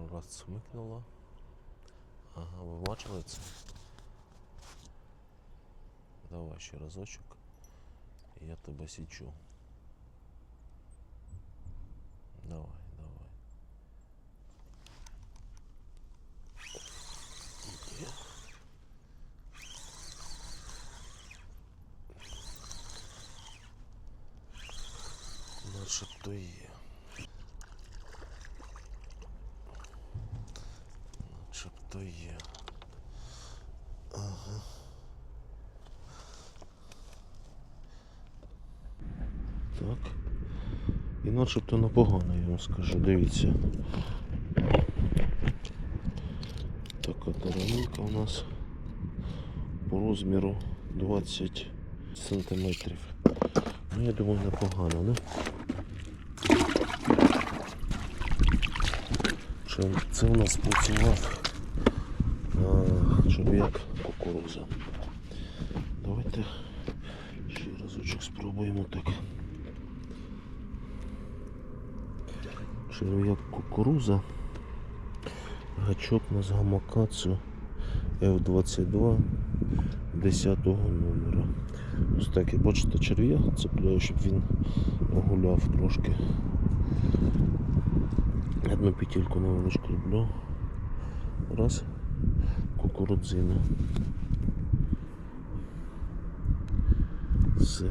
пару раз цмикнуло. Ага, ви бачили це? Давай ще разочок. і Я тебе січу. Давай, давай. Є. Начебто є. Начебто є. Ага. Так. І начебто непогано, я вам скажу, дивіться. Така таранинка у нас по розміру 20 сантиметрів. Ну, я думаю, непогано, не? Це у нас працював а, черв'як кукуруза. Давайте ще разочок спробуємо так. Черв'як кукуруза. Гачок на з гамакацію F22 10 номера. Ось так, і бачите, черв'я цепляю, щоб він погуляв трошки. Одну петельку невеличку роблю. Раз. Кукурудзина. Все.